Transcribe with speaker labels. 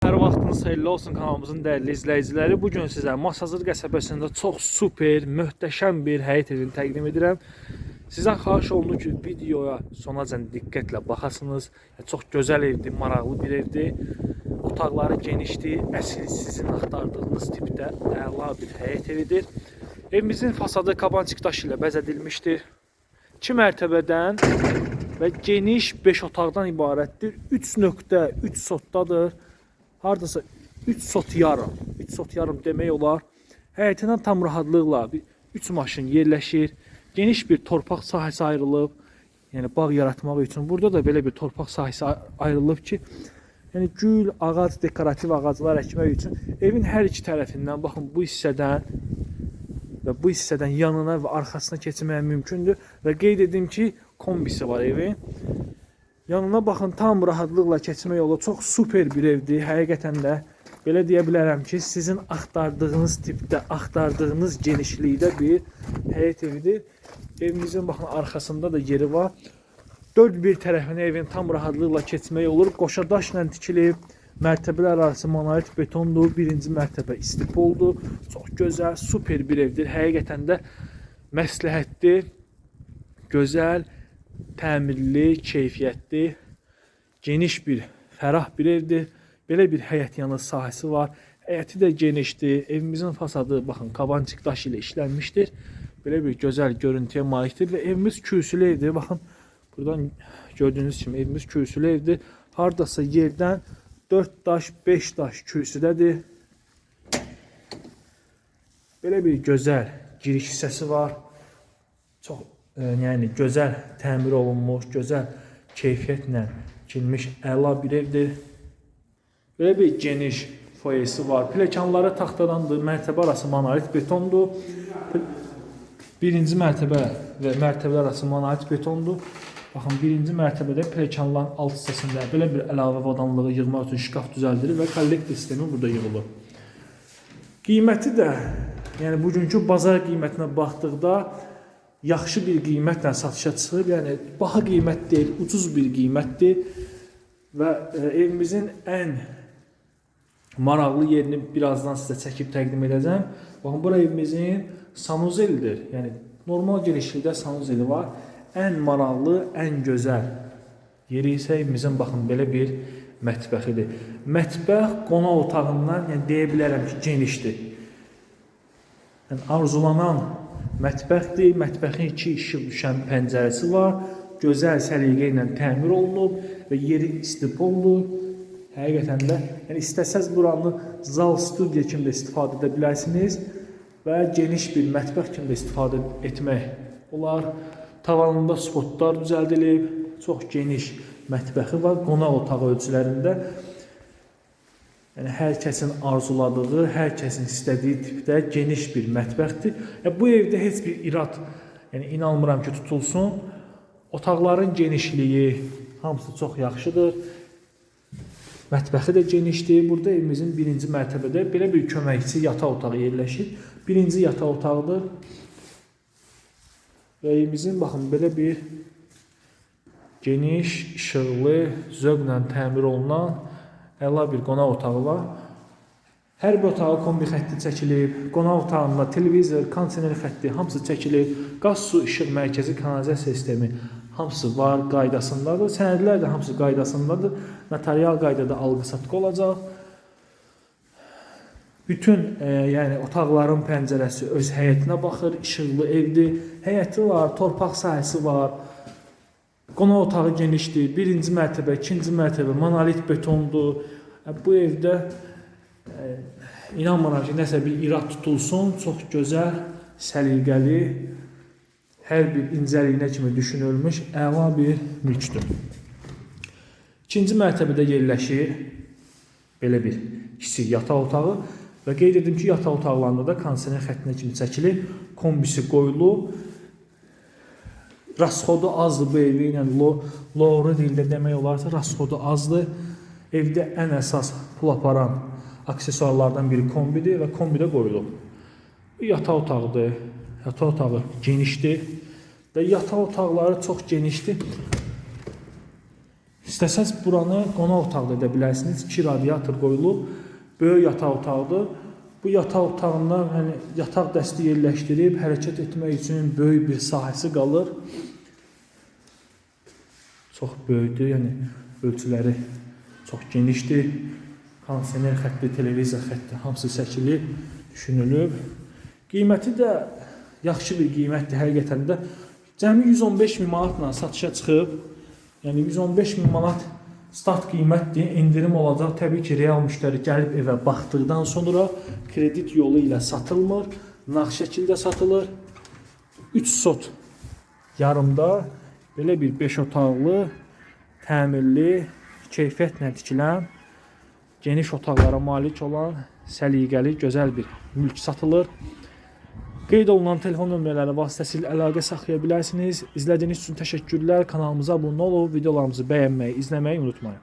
Speaker 1: Hər vaxtınız xeyirli olsun kanalımızın dəyərli izləyiciləri. Bu gün sizə Masazır qəsəbəsində çox super, möhtəşəm bir həyət evini təqdim edirəm. Sizdən xahiş olunur ki, videoya sonacan diqqətlə baxasınız. Çox gözəl evdir, maraqlı bir evdir. Otaqları genişdir, əsl sizin axtardığınız tipdə əla bir həyət evidir. Evimizin fasadı kabançıq daşı ilə bəzədilmişdir. 2 mərtəbədən və geniş 5 otaqdan ibarətdir. 3.3 sotdadır. Hardasa 3 sot yarım. 3 sot yarım demək olar. Həyətindən tam rahatlıqla 3 maşın yerləşir. Geniş bir torpaq sahəsi ayrılıb. Yəni bağ yaratmaq üçün burada da belə bir torpaq sahəsi ay- ayrılıb ki, yəni gül, ağac, dekorativ ağaclar əkmək üçün evin hər iki tərəfindən baxın bu hissədən və bu hissədən yanına və arxasına keçmək mümkündür və qeyd edim ki, kombisi var evin. Yanına baxın, tam rahatlıqla keçmək yolu çox super bir evdir. Həqiqətən də belə deyə bilərəm ki, sizin axtardığınız tipdə, axtardığınız genişlikdə bir həyət evidir. Evimizin baxın arxasında da yeri var. Dörd bir tərəfinə evin tam rahatlıqla keçmək olur. Qoşa daşla tikilib. Mərtəbələr arası monolit betondur. Birinci mərtəbə istipoldur. Çox gözəl, super bir evdir. Həqiqətən də məsləhətli, gözəl, təmirli, keyfiyyətli, geniş bir, fərah bir evdir. Belə bir həyət yanı sahəsi var. Həyəti də genişdir. Evimizin fasadı baxın kabançıq daş ilə işlənmişdir. Belə bir gözəl görüntüyə malikdir və evimiz kürsülü evdir. Baxın buradan gördüyünüz kimi evimiz kürsülü evdir. Hardasa yerdən 4 daş, 5 daş kürsüdədir. Belə bir gözəl giriş hissəsi var. Çox yəni gözəl təmir olunmuş, gözəl keyfiyyətlə tikilmiş əla bir evdir. Belə bir geniş foyesi var. Pləkanları taxtadandır, mərtəbə arası monolit betondur. Birinci mərtəbə və mərtəbələr arası monolit betondur. Baxın, birinci mərtəbədə pləkanların alt hissəsində belə bir əlavə vadanlığı yığmaq üçün şkaf düzəldilir və kollektor sistemi burada yığılır. Qiyməti də, yəni bugünkü bazar qiymətinə baxdıqda yaxşı bir qiymətlə satışa çıxıb, yəni baha qiymət deyil, ucuz bir qiymətdir və e, evimizin ən maraqlı yerini birazdan sizə çəkib təqdim edəcəm. Baxın, bura evimizin sanuzeldir. Yəni normal girişlikdə sanuzeli var. Ən maraqlı, ən gözəl yeri isə evimizin baxın belə bir mətbəxidir. Mətbəx qonaq otağından, yəni deyə bilərəm ki, genişdir. Yəni arzulanan mətbəxdir. Mətbəxin iki işıq düşən pəncərəsi var. Gözəl səliqə ilə təmir olunub və yeri istipoldur. Həqiqətən də, yəni istəsəz buranı zal, studiya kimi də istifadə edə bilərsiniz və geniş bir mətbəx kimi də istifadə etmək olar. Tavanında spotlar düzəldilib, çox geniş mətbəxi var, qonaq otağı ölçülərində. Yəni hər kəsin arzuladığı, hər kəsin istədiyi tipdə geniş bir mətbəxdir. Yəni bu evdə heç bir irad, yəni inanmıram ki, tutulsun. Otaqların genişliyi hamısı çox yaxşıdır. Mətbəxi də genişdir. Burada evimizin birinci mərtəbədə belə bir köməkçi yataq otağı yerləşir. Birinci yataq otağıdır. Və evimizin baxın belə bir geniş, işıqlı, zövqlə təmir olunan əla bir qonaq otağı var. Hər bir otağa kombi xətti çəkilib, qonaq otağında televizor, kondisioner xətti hamısı çəkilib, qaz, su, işıq mərkəzi, kanalizasiya sistemi hamısı var, qaydasındadır. Sənədlər də hamısı qaydasındadır. Notarial qaydada alqı-satqı olacaq. Bütün e, yəni otaqların pəncərəsi öz həyətinə baxır, işıqlı evdir. Həyəti var, torpaq sahəsi var. Qonaq otağı genişdir. Birinci mərtəbə, ikinci mərtəbə monolit betondur. E, Bu evdə e, inanmıram ki, nəsə bir irad tutulsun. Çox gözəl, səliqəli, hər bir incəliyinə kimi düşünülmüş əla bir mülkdür. İkinci mərtəbədə yerləşir belə bir kiçik yataq otağı və qeyd edim ki, yataq otaqlarında da kondisioner xəttinə kimi çəkilir, kombisi qoyulub. Rasxodu azdır bu evin, yəni lo, loğru dildə demək olarsa rasxodu azdır. Evdə ən əsas pul aparan aksesuarlardan biri kombidir və kombidə qoyulub. Yataq otağıdır. Yataq otağı genişdir və yataq otaqları çox genişdir. İstəsəz buranı qonaq otağı da edə bilərsiniz. 2 radiator qoyulub, böyük yataq otağıdır. Bu yataq otağında yəni yataq dəsti yerləşdirib hərəkət etmək üçün böyük bir sahəsi qalır. Çox böyükdür, yəni ölçüləri çox genişdir. Kondisioner xətti, televiziya xətti hamısı çəkilib, düşünülüb. Qiyməti də yaxşı bir qiymətdir həqiqətən də. Cəmi 115 min manatla satışa çıxıb. Yəni 115 min manat start qiymətdir. Endirim olacaq. Təbii ki, real müştəri gəlib evə baxdıqdan sonra kredit yolu ilə satılmır. Nağd şəkildə satılır. 3 sot yarımda belə bir 5 otaqlı, təmirli, keyfiyyətlə tikilən, geniş otaqlara malik olan, səliqəli, gözəl bir mülk satılır. Qeyd olunan telefon nömrələri vasitəsilə əlaqə saxlaya bilərsiniz. İzlədiyiniz üçün təşəkkürlər. Kanalımıza abunə olub, videolarımızı bəyənməyi, izləməyi unutmayın.